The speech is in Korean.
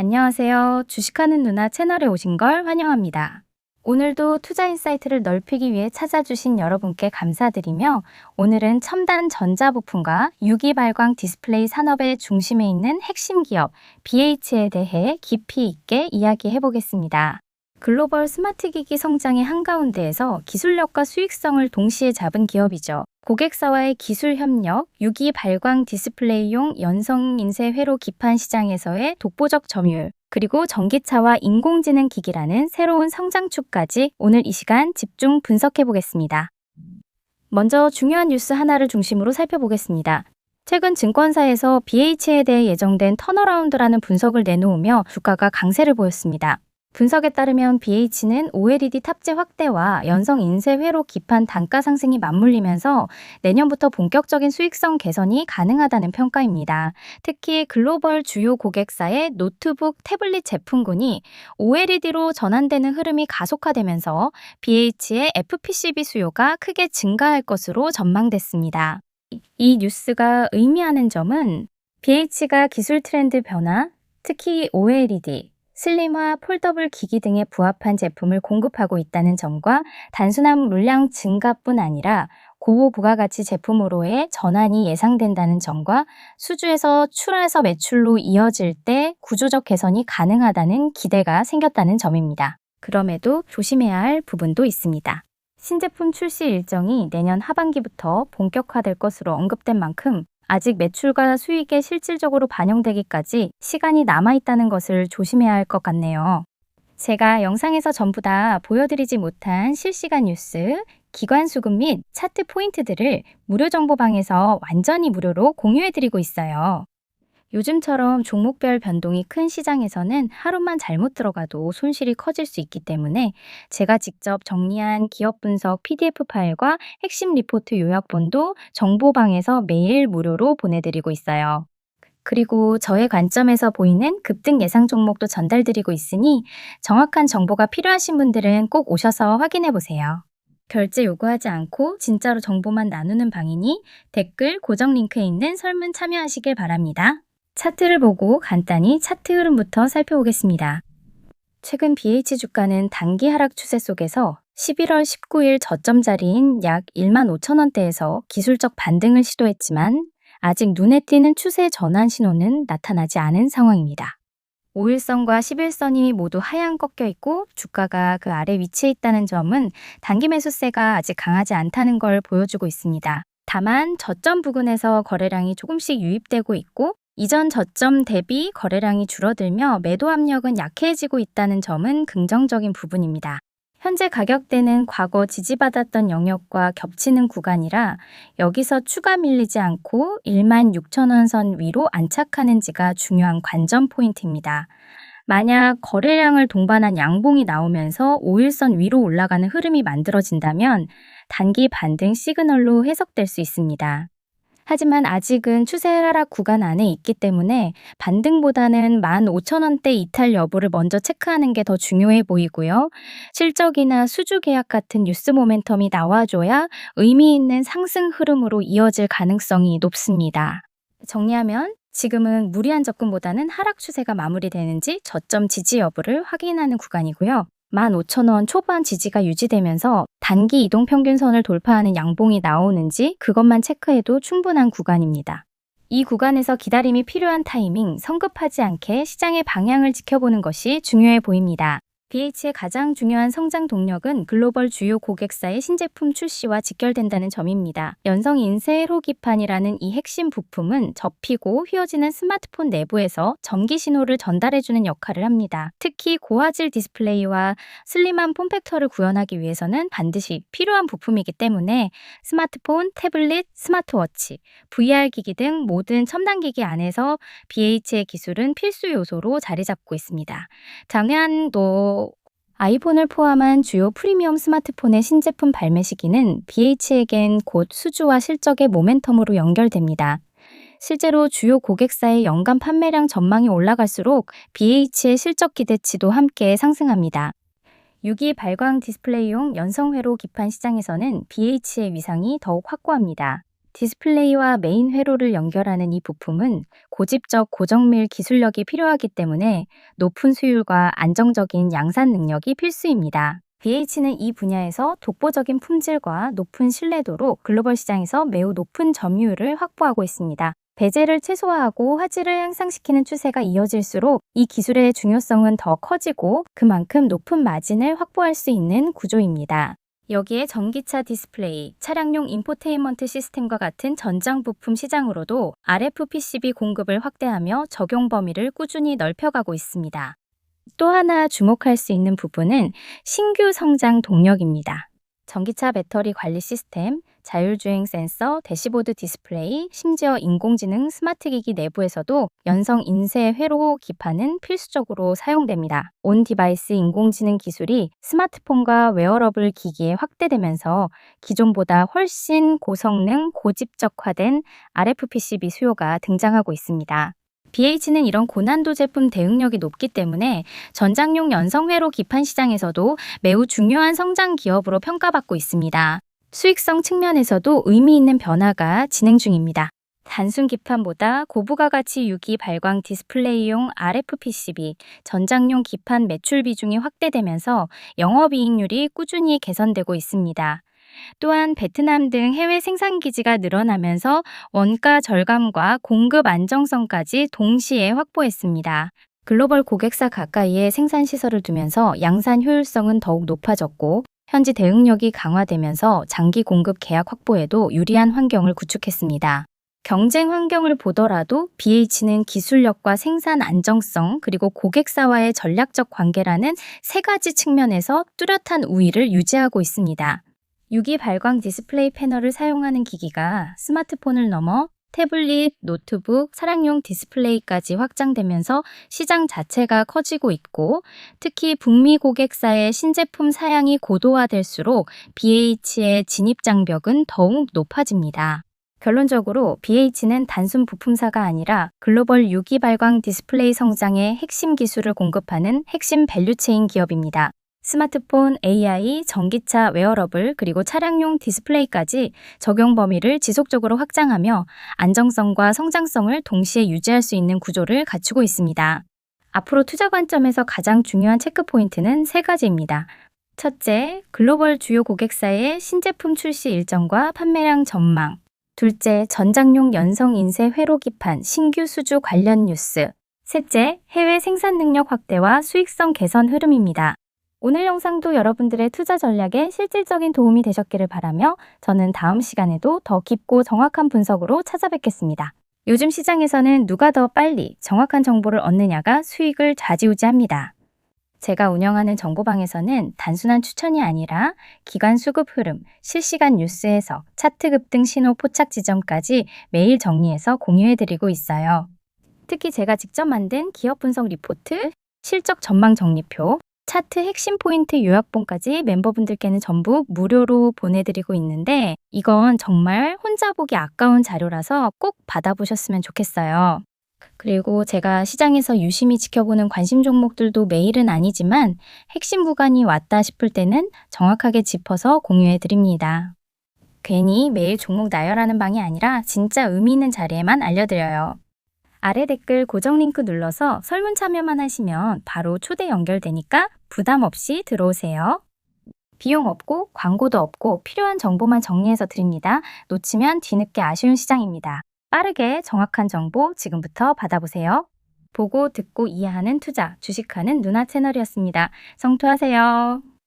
안녕하세요. 주식하는 누나 채널에 오신 걸 환영합니다. 오늘도 투자 인사이트를 넓히기 위해 찾아주신 여러분께 감사드리며 오늘은 첨단 전자부품과 유기 발광 디스플레이 산업의 중심에 있는 핵심 기업 BH에 대해 깊이 있게 이야기해 보겠습니다. 글로벌 스마트 기기 성장의 한가운데에서 기술력과 수익성을 동시에 잡은 기업이죠. 고객사와의 기술 협력, 유기 발광 디스플레이용 연성 인쇄 회로 기판 시장에서의 독보적 점유율, 그리고 전기차와 인공지능 기기라는 새로운 성장축까지 오늘 이 시간 집중 분석해 보겠습니다. 먼저 중요한 뉴스 하나를 중심으로 살펴보겠습니다. 최근 증권사에서 BH에 대해 예정된 턴어라운드라는 분석을 내놓으며 주가가 강세를 보였습니다. 분석에 따르면 BH는 OLED 탑재 확대와 연성 인쇄 회로 기판 단가 상승이 맞물리면서 내년부터 본격적인 수익성 개선이 가능하다는 평가입니다. 특히 글로벌 주요 고객사의 노트북, 태블릿 제품군이 OLED로 전환되는 흐름이 가속화되면서 BH의 FPCB 수요가 크게 증가할 것으로 전망됐습니다. 이 뉴스가 의미하는 점은 BH가 기술 트렌드 변화, 특히 OLED, 슬림화, 폴더블 기기 등에 부합한 제품을 공급하고 있다는 점과 단순한 물량 증가뿐 아니라 고부 부가가치 제품으로의 전환이 예상된다는 점과 수주에서 출하에서 매출로 이어질 때 구조적 개선이 가능하다는 기대가 생겼다는 점입니다. 그럼에도 조심해야 할 부분도 있습니다. 신제품 출시 일정이 내년 하반기부터 본격화될 것으로 언급된 만큼 아직 매출과 수익에 실질적으로 반영되기까지 시간이 남아있다는 것을 조심해야 할 것 같네요. 제가 영상에서 전부 다 보여드리지 못한 실시간 뉴스, 기관 수급 및 차트 포인트들을 무료 정보방에서 완전히 무료로 공유해드리고 있어요. 요즘처럼 종목별 변동이 큰 시장에서는 하루만 잘못 들어가도 손실이 커질 수 있기 때문에 제가 직접 정리한 기업 분석 PDF 파일과 핵심 리포트 요약본도 정보방에서 매일 무료로 보내드리고 있어요. 그리고 저의 관점에서 보이는 급등 예상 종목도 전달드리고 있으니 정확한 정보가 필요하신 분들은 꼭 오셔서 확인해 보세요. 결제 요구하지 않고 진짜로 정보만 나누는 방이니 댓글 고정 링크에 있는 설문 참여하시길 바랍니다. 차트를 보고 간단히 차트 흐름부터 살펴보겠습니다. 최근 BH 주가는 단기 하락 추세 속에서 11월 19일 저점 자리인 약 1만 5천 원대에서 기술적 반등을 시도했지만 아직 눈에 띄는 추세 전환 신호는 나타나지 않은 상황입니다. 5일선과 11선이 모두 하향 꺾여 있고 주가가 그 아래 위치해 있다는 점은 단기 매수세가 아직 강하지 않다는 걸 보여주고 있습니다. 다만 저점 부근에서 거래량이 조금씩 유입되고 있고 이전 저점 대비 거래량이 줄어들며 매도 압력은 약해지고 있다는 점은 긍정적인 부분입니다. 현재 가격대는 과거 지지받았던 영역과 겹치는 구간이라 여기서 추가 밀리지 않고 1만 6천 원 선 위로 안착하는지가 중요한 관전 포인트입니다. 만약 거래량을 동반한 양봉이 나오면서 5일선 위로 올라가는 흐름이 만들어진다면 단기 반등 시그널로 해석될 수 있습니다. 하지만 아직은 추세 하락 구간 안에 있기 때문에 반등보다는 15,000원대 이탈 여부를 먼저 체크하는 게 더 중요해 보이고요. 실적이나 수주 계약 같은 뉴스 모멘텀이 나와줘야 의미 있는 상승 흐름으로 이어질 가능성이 높습니다. 정리하면 지금은 무리한 접근보다는 하락 추세가 마무리되는지 저점 지지 여부를 확인하는 구간이고요. 15,000원 초반 지지가 유지되면서 단기 이동 평균선을 돌파하는 양봉이 나오는지 그것만 체크해도 충분한 구간입니다. 이 구간에서 기다림이 필요한 타이밍, 성급하지 않게 시장의 방향을 지켜보는 것이 중요해 보입니다. BH의 가장 중요한 성장 동력은 글로벌 주요 고객사의 신제품 출시와 직결된다는 점입니다. 연성 인쇄로 기판이라는 이 핵심 부품은 접히고 휘어지는 스마트폰 내부에서 전기 신호를 전달해주는 역할을 합니다. 특히 고화질 디스플레이와 슬림한 폼팩터를 구현하기 위해서는 반드시 필요한 부품이기 때문에 스마트폰, 태블릿, 스마트워치, VR 기기 등 모든 첨단 기기 안에서 BH의 기술은 필수 요소로 자리 잡고 있습니다. 작년도 아이폰을 포함한 주요 프리미엄 스마트폰의 신제품 발매 시기는 BH에겐 곧 수주와 실적의 모멘텀으로 연결됩니다. 실제로 주요 고객사의 연간 판매량 전망이 올라갈수록 BH의 실적 기대치도 함께 상승합니다. 6기 발광 디스플레이용 연성회로 기판 시장에서는 BH의 위상이 더욱 확고합니다. 디스플레이와 메인 회로를 연결하는 이 부품은 고집적 고정밀 기술력이 필요하기 때문에 높은 수율과 안정적인 양산 능력이 필수입니다. BH는 이 분야에서 독보적인 품질과 높은 신뢰도로 글로벌 시장에서 매우 높은 점유율을 확보하고 있습니다. 배제를 최소화하고 화질을 향상시키는 추세가 이어질수록 이 기술의 중요성은 더 커지고 그만큼 높은 마진을 확보할 수 있는 구조입니다. 여기에 전기차 디스플레이, 차량용 인포테인먼트 시스템과 같은 전장 부품 시장으로도 RF PCB 공급을 확대하며 적용 범위를 꾸준히 넓혀가고 있습니다. 또 하나 주목할 수 있는 부분은 신규 성장 동력입니다. 전기차 배터리 관리 시스템, 자율주행 센서, 대시보드 디스플레이, 심지어 인공지능 스마트 기기 내부에서도 연성 인쇄 회로 기판은 필수적으로 사용됩니다. 온 디바이스 인공지능 기술이 스마트폰과 웨어러블 기기에 확대되면서 기존보다 훨씬 고성능, 고집적화된 RFPCB 수요가 등장하고 있습니다. BH는 이런 고난도 제품 대응력이 높기 때문에 전장용 연성회로 기판 시장에서도 매우 중요한 성장 기업으로 평가받고 있습니다. 수익성 측면에서도 의미 있는 변화가 진행 중입니다. 단순 기판보다 고부가 가치 유기 발광 디스플레이용 RFPCB, 전장용 기판 매출 비중이 확대되면서 영업이익률이 꾸준히 개선되고 있습니다. 또한 베트남 등 해외 생산 기지가 늘어나면서 원가 절감과 공급 안정성까지 동시에 확보했습니다. 글로벌 고객사 가까이에 생산 시설을 두면서 양산 효율성은 더욱 높아졌고 현지 대응력이 강화되면서 장기 공급 계약 확보에도 유리한 환경을 구축했습니다. 경쟁 환경을 보더라도 BH는 기술력과 생산 안정성 그리고 고객사와의 전략적 관계라는 세 가지 측면에서 뚜렷한 우위를 유지하고 있습니다. 유기 발광 디스플레이 패널을 사용하는 기기가 스마트폰을 넘어 태블릿, 노트북, 차량용 디스플레이까지 확장되면서 시장 자체가 커지고 있고 특히 북미 고객사의 신제품 사양이 고도화될수록 BH의 진입 장벽은 더욱 높아집니다. 결론적으로 BH는 단순 부품사가 아니라 글로벌 유기 발광 디스플레이 성장의 핵심 기술을 공급하는 핵심 밸류체인 기업입니다. 스마트폰, AI, 전기차, 웨어러블, 그리고 차량용 디스플레이까지 적용 범위를 지속적으로 확장하며 안정성과 성장성을 동시에 유지할 수 있는 구조를 갖추고 있습니다. 앞으로 투자 관점에서 가장 중요한 체크 포인트는 세 가지입니다. 첫째, 글로벌 주요 고객사의 신제품 출시 일정과 판매량 전망. 둘째, 전장용 연성 인쇄 회로 기판 신규 수주 관련 뉴스. 셋째, 해외 생산 능력 확대와 수익성 개선 흐름입니다. 오늘 영상도 여러분들의 투자 전략에 실질적인 도움이 되셨기를 바라며 저는 다음 시간에도 더 깊고 정확한 분석으로 찾아뵙겠습니다. 요즘 시장에서는 누가 더 빨리 정확한 정보를 얻느냐가 수익을 좌지우지합니다. 제가 운영하는 정보방에서는 단순한 추천이 아니라 기관 수급 흐름, 실시간 뉴스 해석, 차트 급등 신호 포착 지점까지 매일 정리해서 공유해드리고 있어요. 특히 제가 직접 만든 기업 분석 리포트, 실적 전망 정리표, 차트 핵심 포인트 요약본까지 멤버분들께는 전부 무료로 보내드리고 있는데 이건 정말 혼자 보기 아까운 자료라서 꼭 받아보셨으면 좋겠어요. 그리고 제가 시장에서 유심히 지켜보는 관심 종목들도 매일은 아니지만 핵심 구간이 왔다 싶을 때는 정확하게 짚어서 공유해 드립니다. 괜히 매일 종목 나열하는 방이 아니라 진짜 의미 있는 자리에만 알려드려요. 아래 댓글 고정 링크 눌러서 설문 참여만 하시면 바로 초대 연결되니까 부담 없이 들어오세요. 비용 없고 광고도 없고 필요한 정보만 정리해서 드립니다. 놓치면 뒤늦게 아쉬운 시장입니다. 빠르게 정확한 정보 지금부터 받아보세요. 보고 듣고 이해하는 투자, 주식하는 누나 채널이었습니다. 성투하세요.